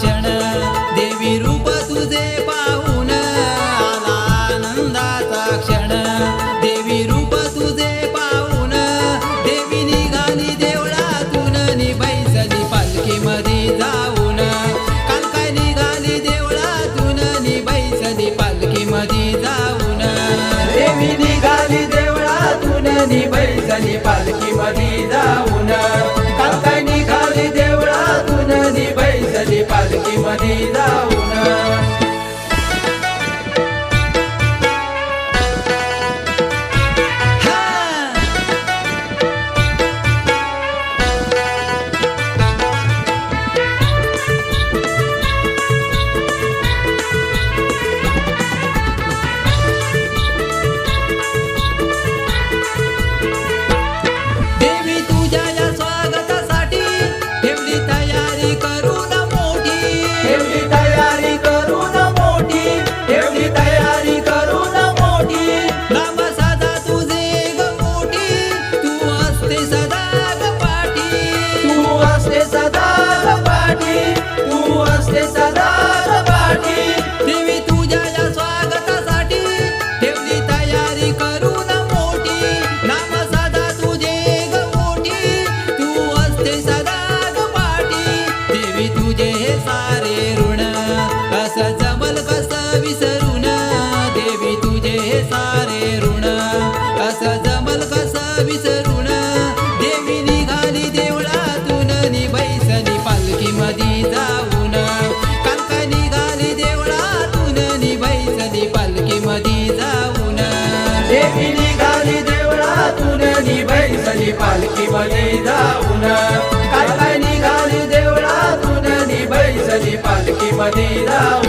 दर्शन देवी रूप तुझे पाहून आला आनंदाचा क्षण. देवी रूप तुझे पाहून देवी निघाली देवळातून निभैसली पालखी मध्ये जाऊन. काल काय निघाली देवळातून निभैसली पालखी मध्ये जाऊन. देवी निघाली देवळातून निभैसली पालखी मध्ये जाऊन. सारे ऋण. कस जमल कस विसरून. देवी तुझे हे सारे ऋण. कस जमल कस विसरून. देवी निघाली देवळातून निभैसली पालखी मधी जाऊन. कालका निघाली देवळातून निभैसली पालखी मधी जाऊन. देवी निघाली देवळातून निभैसली पालखी मध्ये जाऊन. निभैसली पालखी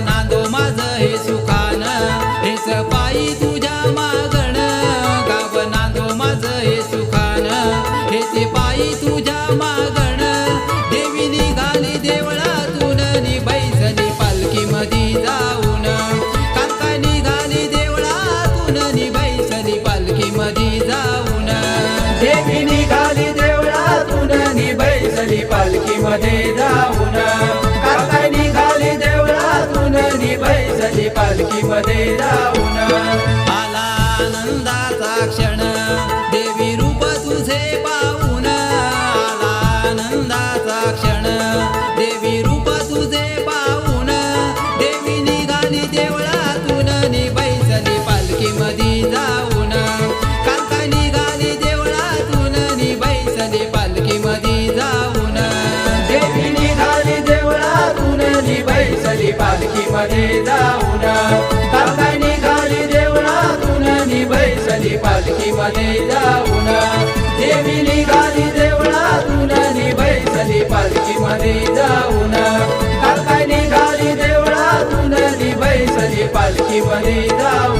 नांदो माझं हे सुखान. हेच पायी तुझ्या मागण. गाव नांदो माझं हे सुखान. हेच पायी तुझ्या मागण. देवी निघाली देवळातून निभैसली पालखी मध्ये जाऊन. काका काय निघाली देवळातून निभैसली पालखी मध्ये जाऊन. देवी निघाली देवळातून निभैसली पालखी मध्ये जाऊन. निभैसली पालखी मध्ये जाऊन. आला आनंदाचा क्षण देवी रूप तुझे पाहून. आला आनंदाचा क्षण देवी रूप तुझे पाहून. देवी निघाली देवळातून निभैसली पालखी मध्ये जाऊन. काल काय निघाली देवळातून निभैसली पालखी मध्ये जाऊन. देवी निघाली देवळातून निभैसली पालखी मध्ये जाऊन. पालखी मध्ये जाऊन देवी निघाली देवळातून निभैसली पालखी मध्ये जाऊन. काल काय निघाली देवळातून निभैसली पालखी मध्ये जाऊन.